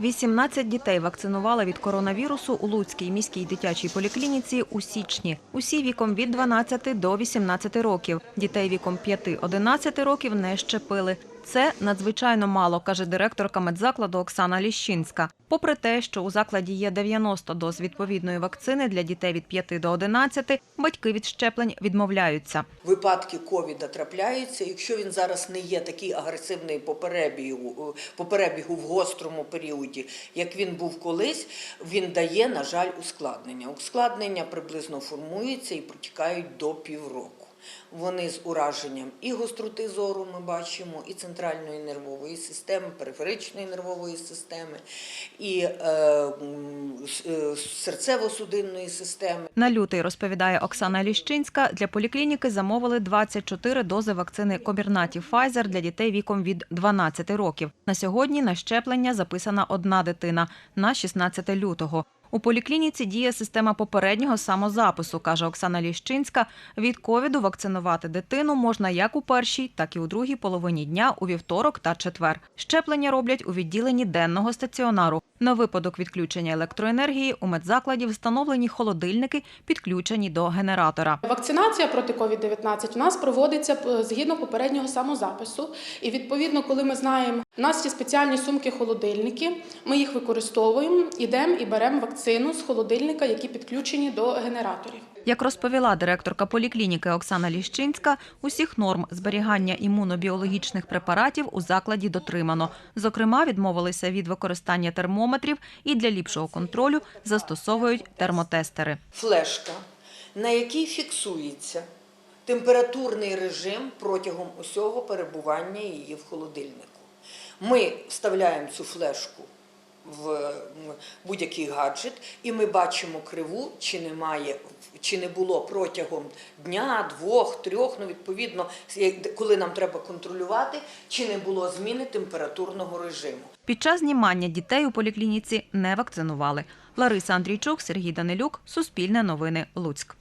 18 дітей вакцинували від коронавірусу у Луцькій міській дитячій поліклініці у січні. Усі віком від 12 до 18 років. Дітей віком 5-11 років не щепили. Це надзвичайно мало, каже директорка медзакладу Оксана Ліщинська. Попри те, що у закладі є 90 доз відповідної вакцини для дітей від 5 до 11, батьки від щеплень відмовляються. Випадки ковіда трапляються. Якщо він зараз не є такий агресивний по перебігу, по перебігу в гострому періоді, як він був колись, він дає, на жаль, ускладнення. Ускладнення приблизно формуються і протікають до півроку. Вони з ураженням і гостроти зору ми бачимо, і центральної нервової системи, периферичної нервової системи, і е, е, серцево-судинної системи. На лютий, розповідає Оксана Ліщинська, для поліклініки замовили 24 дози вакцини Комірнаті Pfizer для дітей віком від 12 років. На сьогодні на щеплення записана одна дитина на 16 лютого. У поліклініці діє система попереднього самозапису, каже Оксана Ліщинська. Від ковіду вакцинувати дитину можна як у першій, так і у другій половині дня у вівторок та четвер. Щеплення роблять у відділенні денного стаціонару. На випадок відключення електроенергії у медзакладі встановлені холодильники, підключені до генератора. Вакцинація проти COVID-19 у нас проводиться е, згідно попереднього самозапису. І відповідно, коли ми знаємо, у нас є спеціальні сумки-холодильники, ми їх використовуємо, ідемо і беремо вакцину з холодильника, які підключені до генераторів. Як розповіла директорка поліклініки Оксана Ліщинська, усіх норм зберігання імунобіологічних препаратів у закладі дотримано. Зокрема, відмовилися від використання термометрів і для ліпшого контролю застосовують термотестери. флешка, на якій фіксується температурний режим протягом усього перебування її в холодильнику. Ми вставляємо цю флешку в будь-який гаджет, і ми бачимо криву, чи немає, чи не було протягом дня, двох, трьох, ну відповідно, коли нам треба контролювати, чи не було зміни температурного режиму. Під час знімання дітей у поліклініці не вакцинували. Лариса Андрійчук, Сергій Данилюк, Суспільне новини, Луцьк.